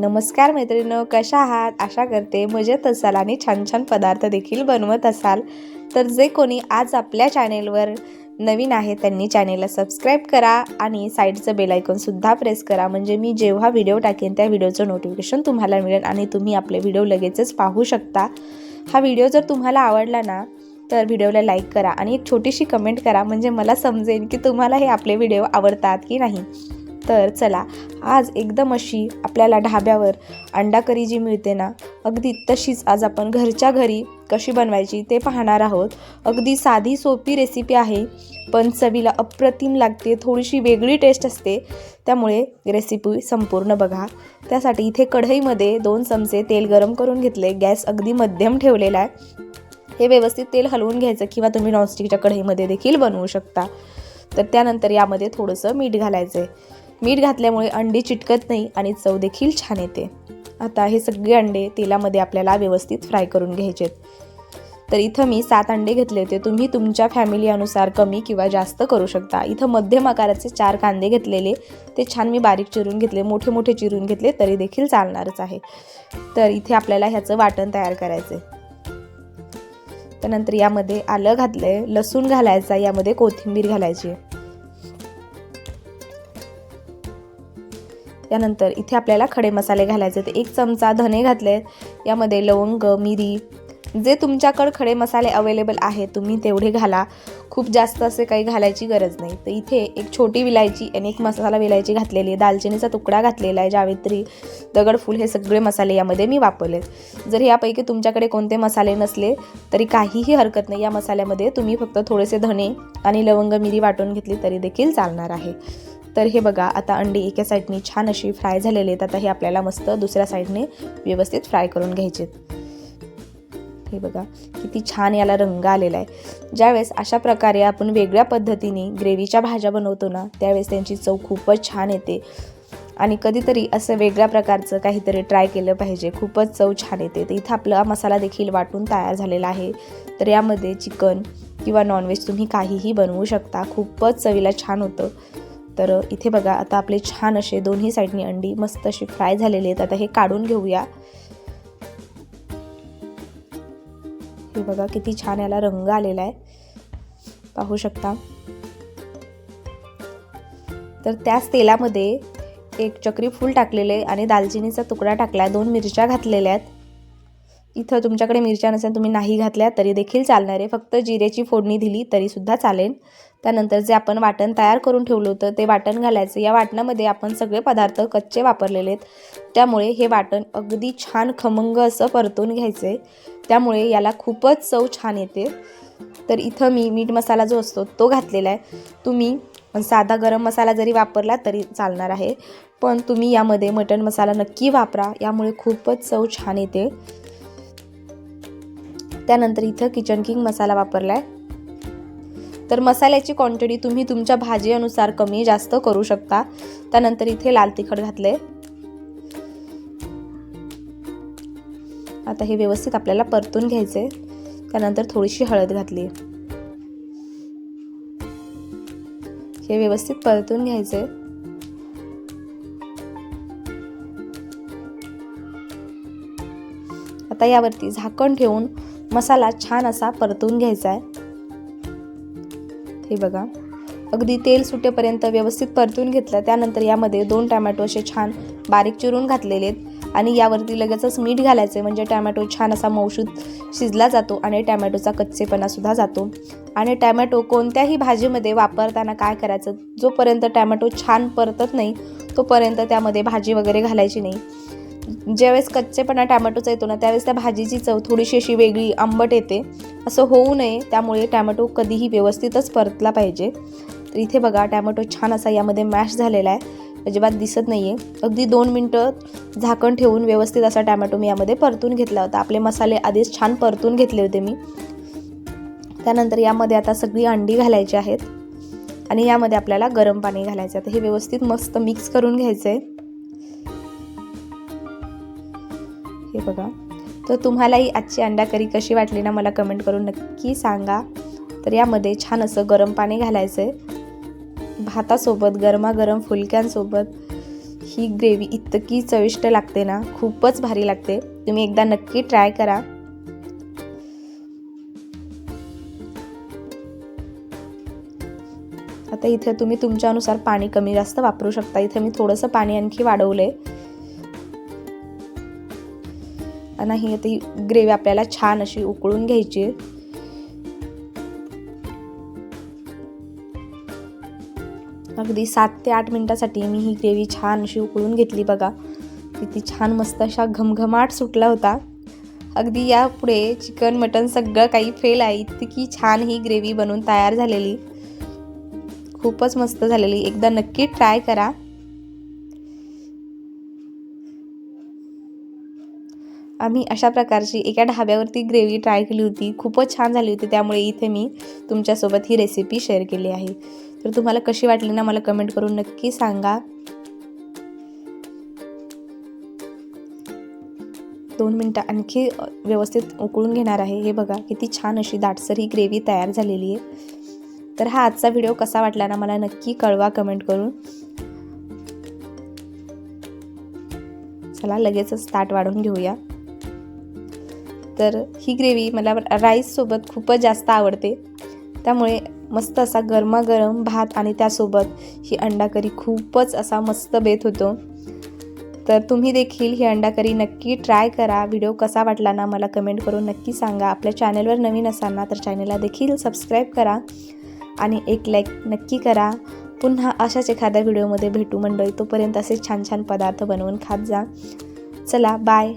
नमस्कार मैत्रिणींनो कशा आहात? आशा करते मजेत असाल आणि छान छान पदार्थ देखील बनवत असाल. तर जे कोणी आज आपल्या चॅनेलवर नवीन आहे त्यांनी चॅनेलला सबस्क्राईब करा आणि साईडचं बेलायकॉनसुद्धा प्रेस करा. म्हणजे मी जेव्हा व्हिडिओ टाकेन त्या व्हिडिओचं नोटिफिकेशन तुम्हाला मिळेल आणि तुम्ही आपले व्हिडिओ लगेचच पाहू शकता. हा व्हिडिओ जर तुम्हाला आवडला ना तर व्हिडिओला लाईक करा आणि एक छोटीशी कमेंट करा. म्हणजे मला समजेल की तुम्हाला हे आपले व्हिडिओ आवडतात की नाही. तर चला आज एकदम अशी आपल्याला ढाब्यावर अंडा करी जी मिळते ना अगदी तशीच आज आपण घरच्या घरी कशी बनवायची ते पाहणार आहोत. अगदी साधी सोपी रेसिपी आहे पण चवीला अप्रतिम लागते थोडीशी वेगळी टेस्ट असते. त्यामुळे रेसिपी संपूर्ण बघा. त्यासाठी इथे कढईमध्ये दोन चमचे तेल गरम करून घेतले गॅस अगदी मध्यम ठेवलेला आहे. हे व्यवस्थित तेल हलवून घ्यायचं किंवा तुम्ही नॉनस्टिकच्या कढईमध्ये देखील बनवू शकता. तर त्यानंतर यामध्ये थोडंसं मीठ घालायचं आहे मीठ घातल्यामुळे अंडी चिटकत नाही आणि चव देखील छान येते. आता हे सगळे अंडे तेलामध्ये आपल्याला व्यवस्थित फ्राय करून घ्यायचे तर इथं मी सात अंडे घेतले होते. तुम्ही तुमच्या फॅमिलीनुसार कमी किंवा जास्त करू शकता. इथं मध्यम आकाराचे चार कांदे घेतलेले. ते छान मी बारीक चिरून घेतले. मोठे मोठे चिरून घेतले तरी देखील चालणारच आहे. तर इथे आपल्याला ह्याचं वाटण तयार करायचं आहे त्यानंतर यामध्ये आलं घातलंय. लसूण घालायचा. यामध्ये कोथिंबीर घालायची. त्यानंतर इथे आपल्याला खडे मसाले घालायचे ते एक चमचा धने घातले यामध्ये लवंग मिरी जे तुमच्याकडे खडे मसाले अवेलेबल आहेत तुम्ही तेवढे घाला. खूप जास्त असे काही घालायची गरज नाही. तर इथे एक छोटी विलायची आणि एक मसाला विलायची घातलेली आहे. दालचिनीचा तुकडा घातलेला आहे जावेत्री दगडफूल हे सगळे मसाले यामध्ये मी वापरले जर यापैकी तुमच्याकडे कोणते मसाले नसले तरी काहीही हरकत नाही. या मसाल्यामध्ये तुम्ही फक्त थोडेसे धने आणि लवंग मिरी वाटून घेतली तरी देखील चालणार आहे. तर हे बघा आता अंडी एका साईडने छान अशी फ्राय झालेली आहेत. आता हे आपल्याला मस्त दुसऱ्या साईडने व्यवस्थित फ्राय करून घ्यायचे हे बघा किती छान याला रंग आलेला आहे. ज्यावेळेस अशा प्रकारे आपण वेगळ्या पद्धतीने ग्रेव्हीच्या भाज्या बनवतो ना त्यावेळेस त्यांची चव खूपच छान येते. आणि कधीतरी असं वेगळ्या प्रकारचं काहीतरी ट्राय केलं पाहिजे. खूपच चव छान येते. तर इथं आपला मसाला देखील वाटून तयार झालेला आहे. तर यामध्ये चिकन किंवा नॉनव्हेज तुम्ही काहीही बनवू शकता. खूपच चवीला छान होतं. तर इथे बघा आता आपले छान असे दोन्ही साईडनी अंडी मस्त अशी फ्राय झालेले आहेत. आता हे काढून घेऊया. हे बघा किती छान याला रंग आलेला आहे. पाहू शकता. तर त्याच तेलामध्ये एक चक्री फूल टाकलेले आणि दालचिनीचा तुकडा टाकला दोन मिरच्या घातलेल्या आहेत. इथं तुमच्याकडे मिरच्या नसेल तुम्ही नाही घातल्या तरी देखील चालणार आहे. फक्त जिऱ्याची फोडणी दिली तरीसुद्धा चालेल. त्यानंतर जे आपण वाटण तयार करून ठेवलं होतं ते वाटण घालायचं. या वाटणामध्ये आपण सगळे पदार्थ कच्चे वापरलेले आहेत. त्यामुळे हे वाटण अगदी छान खमंग असं परतून घ्यायचं आहे त्यामुळे याला खूपच चव छान येते. तर इथं मी मीठ मसाला जो असतो तो घातलेला आहे. तुम्ही साधा गरम मसाला जरी वापरला तरी चालणार आहे. पण तुम्ही यामध्ये मटण मसाला नक्की वापरा. यामुळे खूपच चव छान येते. त्यानंतर इथं किचन किंग मसाला वापरला आहे तर मसाल्याची क्वांटिटी तुम्ही तुमच्या भाजीनुसार कमी जास्त करू शकता. त्यानंतर इथे लाल तिखट घातले आता हे व्यवस्थित आपल्याला परतून घ्यायचे त्यानंतर थोडीशी हळद घातली हे व्यवस्थित परतून घ्यायचे आता यावरती झाकण ठेवून मसाला छान असा परतून घ्यायचा आहे हे बघा. अगदी तेल सुटेपर्यंत व्यवस्थित परतून घेतलं. त्यानंतर यामध्ये दोन टॅमॅटो असे छान बारीक चिरून घातलेले आहेत आणि यावरती लगेचच मीठ घालायचं म्हणजे टॅमॅटो छान असा मौशूद शिजला जातो आणि टॅमॅटोचा कच्चेपणासुद्धा जातो. आणि टॅमॅटो कोणत्याही भाजीमध्ये वापरताना काय करायचं? जोपर्यंत टॅमॅटो छान परतत नाही तोपर्यंत त्यामध्ये भाजी वगैरे घालायची नाही. ज्यावेळेस कच्चेपणा टॅमॅटोचा येतो ना त्यावेळेस त्या भाजीची चव थोडीशी अशी वेगळी आंबट येते. असं होऊ नये त्यामुळे टॅमॅटो कधीही व्यवस्थितच परतला पाहिजे. तर इथे बघा टॅमॅटो छान असा यामध्ये मॅश झालेला आहे. अजिबात दिसत नाही आहे अगदी दोन मिनटं झाकण ठेवून व्यवस्थित असा टॅमॅटो मी यामध्ये परतून घेतला होता. आपले मसाले आधीच छान परतून घेतले होते मी. त्यानंतर यामध्ये आता सगळी अंडी घालायची आहेत. आणि यामध्ये आपल्याला गरम पाणी घालायचं आहे. तर हे व्यवस्थित मस्त मिक्स करून घ्यायचं आहे हे बघा. तर तुम्हालाही आजची अंडा करी कशी वाटली ना मला कमेंट करून नक्की सांगा. तर यामध्ये छान असं गरम पाणी घालायचं आहे भातासोबत गरमागरम फुलक्यांसोबत ही ग्रेव्ही इतकी चविष्ट लागते ना खूपच भारी लागते. तुम्ही एकदा नक्की ट्राय करा. आता इथे तुम्ही तुमच्यानुसार पाणी कमी जास्त वापरू शकता. इथे मी थोडंसं पाणी आणखी वाढवलं आहे आणि ही ग्रेव्ही आपल्याला छान अशी उकळून घ्यायची. आहे. अगदी सात ते आठ मिनिटासाठी मी ही ग्रेव्ही छान अशी उकळून घेतली बघा. किती छान मस्त अशा घमघमाट सुटला होता. अगदी यापुढे चिकन मटन सगळं काही फेल आहे. इतकी छान ही ग्रेव्ही बनवून तयार झालेली. खूपच मस्त झालेली. एकदा नक्की ट्राय करा. आम्ही अशा प्रकारची एका ढाब्यावरती ग्रेव्ही ट्राय केली होती. खूपच छान झाली होती. त्यामुळे इथे मी तुमच्यासोबत ही रेसिपी शेअर केली आहे. तर तुम्हाला कशी वाटली ना मला कमेंट करून नक्की सांगा. दोन मिनटं आणखी व्यवस्थित उकळून घेणार आहे. हे बघा किती छान अशी दाटसर ही ग्रेव्ही तयार झालेली आहे. तर हा आजचा व्हिडिओ कसा वाटला ना मला नक्की कळवा कमेंट करून. चला लगेचच ताट वाढून घेऊया. तर ही ग्रेव्ही मला राईससोबत खूपच जास्त आवडते. त्यामुळे मस्त असा गरमागरम भात आणि त्यासोबत ही अंडा करी खूपच असा मस्त बेत होतो. तर तुम्ही देखील ही अंडा करी नक्की ट्राय करा. व्हिडिओ कसा वाटला ना मला कमेंट करून नक्की सांगा. आपल्या चॅनलवर नवीन असाल ना तर चॅनलला देखील सबस्क्राईब करा आणि एक लाईक नक्की करा. पुन्हा अशाच एखाद्या व्हिडिओमध्ये भेटू मंडळी. तोपर्यंत असे छान छान पदार्थ बनवून खात जा. चला बाय